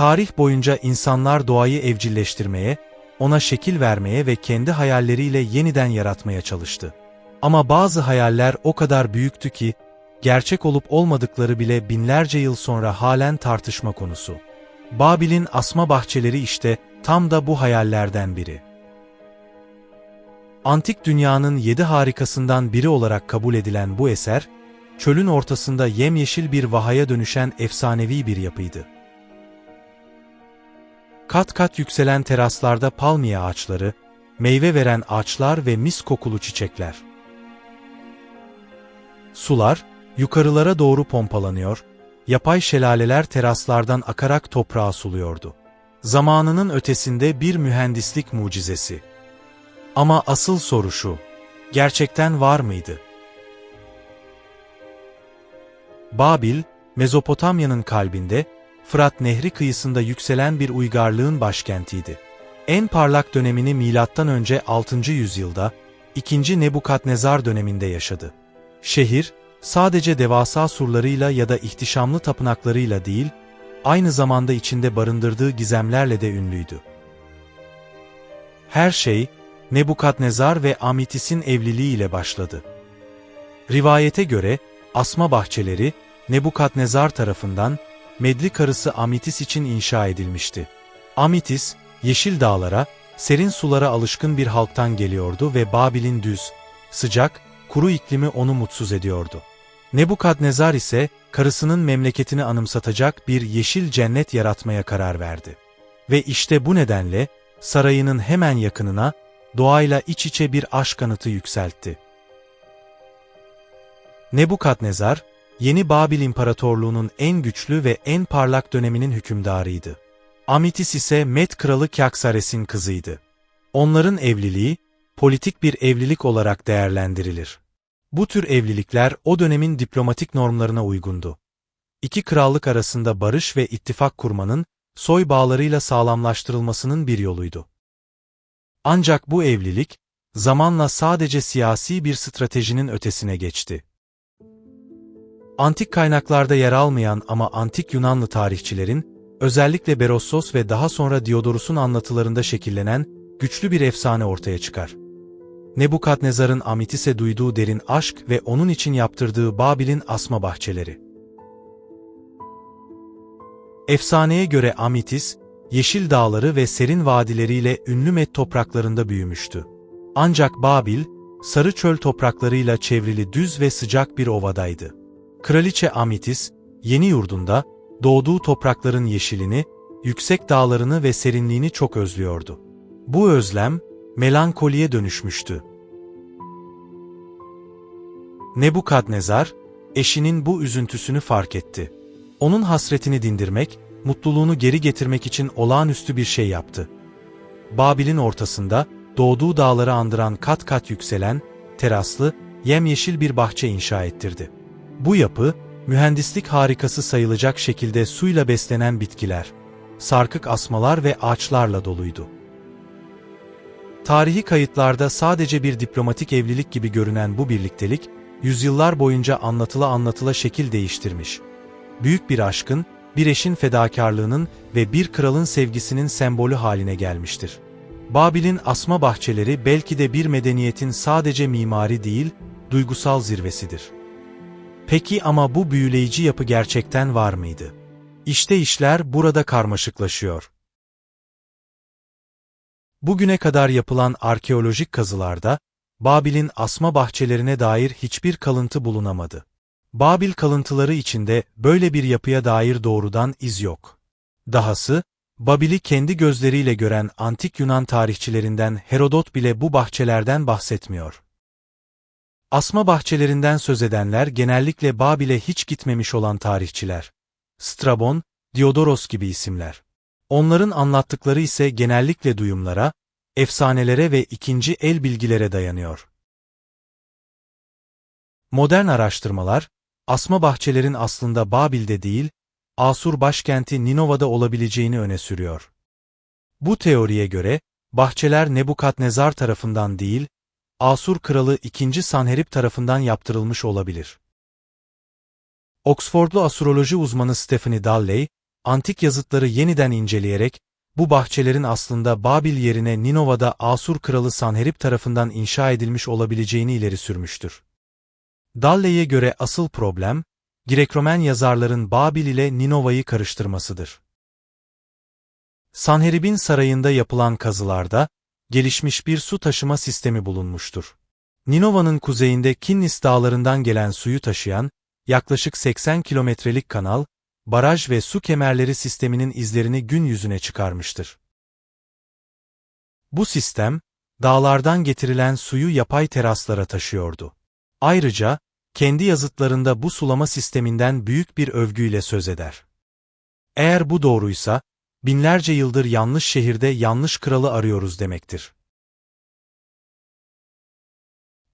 Tarih boyunca insanlar doğayı evcilleştirmeye, ona şekil vermeye ve kendi hayalleriyle yeniden yaratmaya çalıştı. Ama bazı hayaller o kadar büyüktü ki, gerçek olup olmadıkları bile binlerce yıl sonra halen tartışma konusu. Babil'in asma bahçeleri işte tam da bu hayallerden biri. Antik dünyanın yedi harikasından biri olarak kabul edilen bu eser, çölün ortasında yemyeşil bir vahaya dönüşen efsanevi bir yapıydı. Kat kat yükselen teraslarda palmiye ağaçları, meyve veren ağaçlar ve mis kokulu çiçekler. Sular, yukarılara doğru pompalanıyor, yapay şelaleler teraslardan akarak toprağa suluyordu. Zamanının ötesinde bir mühendislik mucizesi. Ama asıl soru şu, gerçekten var mıydı? Babil, Mezopotamya'nın kalbinde, Fırat Nehri kıyısında yükselen bir uygarlığın başkentiydi. En parlak dönemini M.Ö. 6. yüzyılda, 2. Nebukadnezar döneminde yaşadı. Şehir, sadece devasa surlarıyla ya da ihtişamlı tapınaklarıyla değil, aynı zamanda içinde barındırdığı gizemlerle de ünlüydü. Her şey, Nebukadnezar ve Amitis'in evliliğiyle başladı. Rivayete göre, asma bahçeleri, Nebukadnezar tarafından, Medli karısı Amitis için inşa edilmişti. Amitis, yeşil dağlara, serin sulara alışkın bir halktan geliyordu ve Babil'in düz, sıcak, kuru iklimi onu mutsuz ediyordu. Nebukadnezar ise, karısının memleketini anımsatacak bir yeşil cennet yaratmaya karar verdi. Ve işte bu nedenle, sarayının hemen yakınına, doğayla iç içe bir aşk anıtı yükseltti. Nebukadnezar, Yeni Babil İmparatorluğu'nun en güçlü ve en parlak döneminin hükümdarıydı. Amitis ise Med kralı Kyaksares'in kızıydı. Onların evliliği, politik bir evlilik olarak değerlendirilir. Bu tür evlilikler o dönemin diplomatik normlarına uygundu. İki krallık arasında barış ve ittifak kurmanın, soy bağlarıyla sağlamlaştırılmasının bir yoluydu. Ancak bu evlilik, zamanla sadece siyasi bir stratejinin ötesine geçti. Antik kaynaklarda yer almayan ama antik Yunanlı tarihçilerin, özellikle Berossos ve daha sonra Diodorus'un anlatılarında şekillenen güçlü bir efsane ortaya çıkar. Nebukadnezar'ın Amitis'e duyduğu derin aşk ve onun için yaptırdığı Babil'in asma bahçeleri. Efsaneye göre Amitis, yeşil dağları ve serin vadileriyle ünlü Met topraklarında büyümüştü. Ancak Babil, sarı çöl topraklarıyla çevrili düz ve sıcak bir ovadaydı. Kraliçe Amitis, yeni yurdunda, doğduğu toprakların yeşilini, yüksek dağlarını ve serinliğini çok özlüyordu. Bu özlem, melankoliye dönüşmüştü. Nebukadnezar, eşinin bu üzüntüsünü fark etti. Onun hasretini dindirmek, mutluluğunu geri getirmek için olağanüstü bir şey yaptı. Babil'in ortasında, doğduğu dağları andıran kat kat yükselen, teraslı, yemyeşil bir bahçe inşa ettirdi. Bu yapı, mühendislik harikası sayılacak şekilde suyla beslenen bitkiler, sarkık asmalar ve ağaçlarla doluydu. Tarihi kayıtlarda sadece bir diplomatik evlilik gibi görünen bu birliktelik, yüzyıllar boyunca anlatıla anlatıla şekil değiştirmiş. Büyük bir aşkın, bir eşin fedakarlığının ve bir kralın sevgisinin sembolü haline gelmiştir. Babil'in asma bahçeleri belki de bir medeniyetin sadece mimari değil, duygusal zirvesidir. Peki ama bu büyüleyici yapı gerçekten var mıydı? İşte işler burada karmaşıklaşıyor. Bugüne kadar yapılan arkeolojik kazılarda, Babil'in asma bahçelerine dair hiçbir kalıntı bulunamadı. Babil kalıntıları içinde böyle bir yapıya dair doğrudan iz yok. Dahası, Babil'i kendi gözleriyle gören antik Yunan tarihçilerinden Herodot bile bu bahçelerden bahsetmiyor. Asma bahçelerinden söz edenler genellikle Babil'e hiç gitmemiş olan tarihçiler. Strabon, Diodoros gibi isimler. Onların anlattıkları ise genellikle duyumlara, efsanelere ve ikinci el bilgilere dayanıyor. Modern araştırmalar, asma bahçelerin aslında Babil'de değil, Asur başkenti Ninova'da olabileceğini öne sürüyor. Bu teoriye göre, bahçeler Nebukadnezar tarafından değil, Asur kralı 2. Sanherib tarafından yaptırılmış olabilir. Oxfordlu astroloji uzmanı Stephanie Dalley, antik yazıtları yeniden inceleyerek, bu bahçelerin aslında Babil yerine Ninova'da Asur kralı Sanherib tarafından inşa edilmiş olabileceğini ileri sürmüştür. Dalley'e göre asıl problem, Grekromen yazarların Babil ile Ninova'yı karıştırmasıdır. Sanherib'in sarayında yapılan kazılarda, gelişmiş bir su taşıma sistemi bulunmuştur. Ninova'nın kuzeyinde Kinnis dağlarından gelen suyu taşıyan, yaklaşık 80 kilometrelik kanal, baraj ve su kemerleri sisteminin izlerini gün yüzüne çıkarmıştır. Bu sistem, dağlardan getirilen suyu yapay teraslara taşıyordu. Ayrıca, kendi yazıtlarında bu sulama sisteminden büyük bir övgüyle söz eder. Eğer bu doğruysa, binlerce yıldır yanlış şehirde yanlış kralı arıyoruz demektir.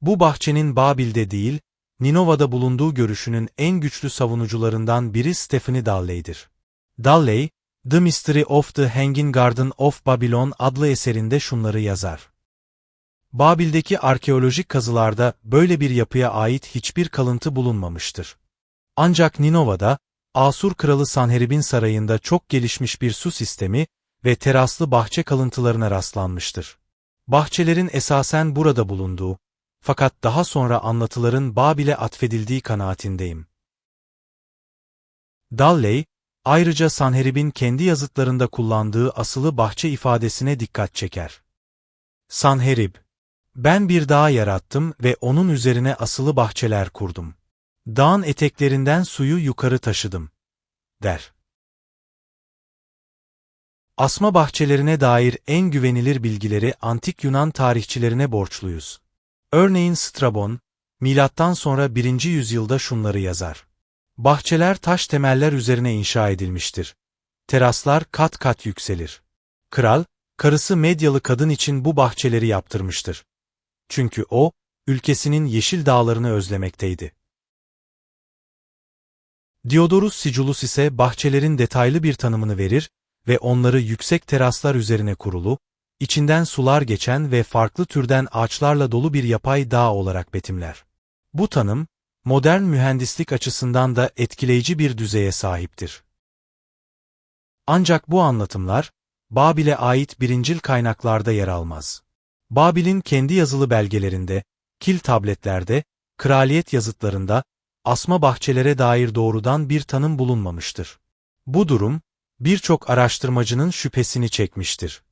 Bu bahçenin Babil'de değil, Ninova'da bulunduğu görüşünün en güçlü savunucularından biri Stephanie Dalley'dir. Dalley, The Mystery of the Hanging Garden of Babylon adlı eserinde şunları yazar. Babil'deki arkeolojik kazılarda böyle bir yapıya ait hiçbir kalıntı bulunmamıştır. Ancak Ninova'da, Asur kralı Sanherib'in sarayında çok gelişmiş bir su sistemi ve teraslı bahçe kalıntılarına rastlanmıştır. Bahçelerin esasen burada bulunduğu, fakat daha sonra anlatıların Babil'e atfedildiği kanaatindeyim. Dalley, ayrıca Sanherib'in kendi yazıtlarında kullandığı asılı bahçe ifadesine dikkat çeker. Sanherib, ben bir dağ yarattım ve onun üzerine asılı bahçeler kurdum. Dağın eteklerinden suyu yukarı taşıdım, der. Asma bahçelerine dair en güvenilir bilgileri antik Yunan tarihçilerine borçluyuz. Örneğin Strabon, milattan sonra 1. yüzyılda şunları yazar. Bahçeler taş temeller üzerine inşa edilmiştir. Teraslar kat kat yükselir. Kral, karısı Medyalı kadın için bu bahçeleri yaptırmıştır. Çünkü o, ülkesinin yeşil dağlarını özlemekteydi. Diodorus Siculus ise bahçelerin detaylı bir tanımını verir ve onları yüksek teraslar üzerine kurulu, içinden sular geçen ve farklı türden ağaçlarla dolu bir yapay dağ olarak betimler. Bu tanım, modern mühendislik açısından da etkileyici bir düzeye sahiptir. Ancak bu anlatımlar, Babil'e ait birincil kaynaklarda yer almaz. Babil'in kendi yazılı belgelerinde, kil tabletlerde, kraliyet yazıtlarında, asma bahçelere dair doğrudan bir tanım bulunmamıştır. Bu durum, birçok araştırmacının şüphesini çekmiştir.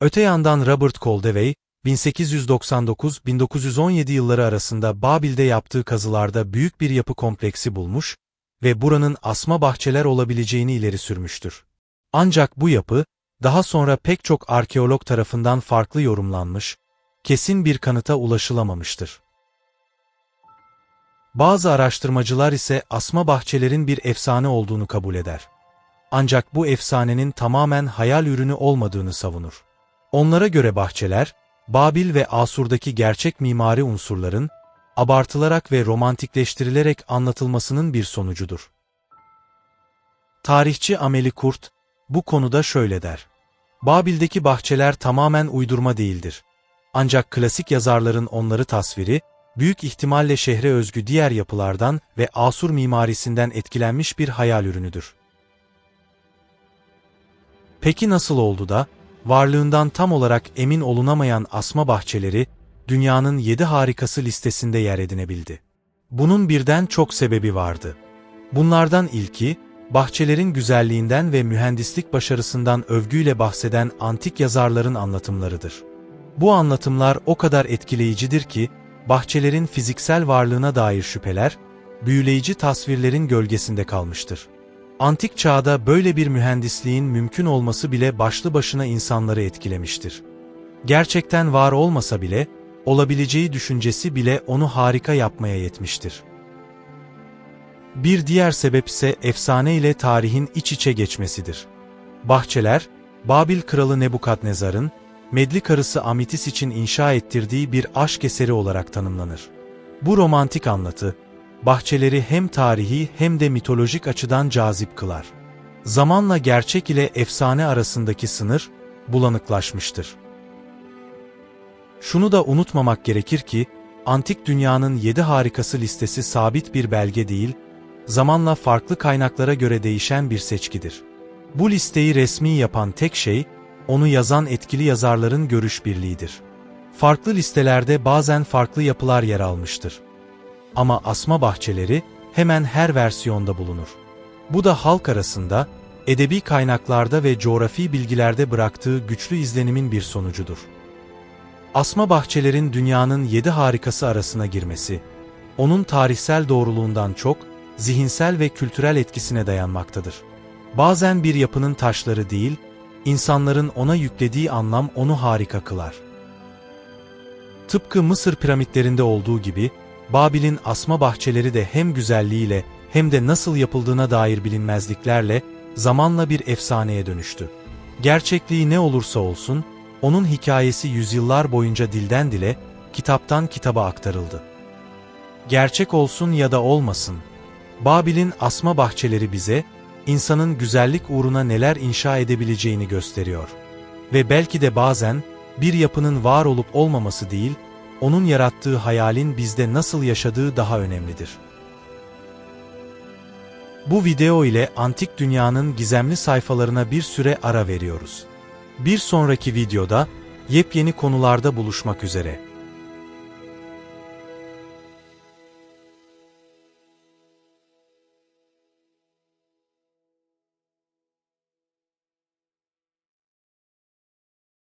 Öte yandan Robert Koldewey, 1899-1917 yılları arasında Babil'de yaptığı kazılarda büyük bir yapı kompleksi bulmuş ve buranın asma bahçeler olabileceğini ileri sürmüştür. Ancak bu yapı, daha sonra pek çok arkeolog tarafından farklı yorumlanmış, kesin bir kanıta ulaşılamamıştır. Bazı araştırmacılar ise asma bahçelerin bir efsane olduğunu kabul eder. Ancak bu efsanenin tamamen hayal ürünü olmadığını savunur. Onlara göre bahçeler, Babil ve Asur'daki gerçek mimari unsurların, abartılarak ve romantikleştirilerek anlatılmasının bir sonucudur. Tarihçi Ameli Kurt, bu konuda şöyle der. Babil'deki bahçeler tamamen uydurma değildir. Ancak klasik yazarların onları tasviri, büyük ihtimalle şehre özgü diğer yapılardan ve Asur mimarisinden etkilenmiş bir hayal ürünüdür. Peki nasıl oldu da, varlığından tam olarak emin olunamayan asma bahçeleri, dünyanın yedi harikası listesinde yer edinebildi. Bunun birden çok sebebi vardı. Bunlardan ilki, bahçelerin güzelliğinden ve mühendislik başarısından övgüyle bahseden antik yazarların anlatımlarıdır. Bu anlatımlar o kadar etkileyicidir ki, bahçelerin fiziksel varlığına dair şüpheler, büyüleyici tasvirlerin gölgesinde kalmıştır. Antik çağda böyle bir mühendisliğin mümkün olması bile başlı başına insanları etkilemiştir. Gerçekten var olmasa bile, olabileceği düşüncesi bile onu harika yapmaya yetmiştir. Bir diğer sebep ise efsane ile tarihin iç içe geçmesidir. Bahçeler, Babil kralı Nebukadnezar'ın, Medli karısı Amitis için inşa ettirdiği bir aşk eseri olarak tanımlanır. Bu romantik anlatı, bahçeleri hem tarihi hem de mitolojik açıdan cazip kılar. Zamanla gerçek ile efsane arasındaki sınır, bulanıklaşmıştır. Şunu da unutmamak gerekir ki, antik dünyanın yedi harikası listesi sabit bir belge değil, zamanla farklı kaynaklara göre değişen bir seçkidir. Bu listeyi resmi yapan tek şey, onu yazan etkili yazarların görüş birliğidir. Farklı listelerde bazen farklı yapılar yer almıştır. Ama asma bahçeleri hemen her versiyonda bulunur. Bu da halk arasında, edebi kaynaklarda ve coğrafi bilgilerde bıraktığı güçlü izlenimin bir sonucudur. Asma bahçelerin dünyanın yedi harikası arasına girmesi, onun tarihsel doğruluğundan çok, zihinsel ve kültürel etkisine dayanmaktadır. Bazen bir yapının taşları değil, insanların ona yüklediği anlam onu harika kılar. Tıpkı Mısır piramitlerinde olduğu gibi, Babil'in asma bahçeleri de hem güzelliğiyle hem de nasıl yapıldığına dair bilinmezliklerle zamanla bir efsaneye dönüştü. Gerçekliği ne olursa olsun, onun hikayesi yüzyıllar boyunca dilden dile, kitaptan kitaba aktarıldı. Gerçek olsun ya da olmasın, Babil'in asma bahçeleri bize, insanın güzellik uğruna neler inşa edebileceğini gösteriyor. Ve belki de bazen, bir yapının var olup olmaması değil, onun yarattığı hayalin bizde nasıl yaşadığı daha önemlidir. Bu video ile antik dünyanın gizemli sayfalarına bir süre ara veriyoruz. Bir sonraki videoda, yepyeni konularda buluşmak üzere.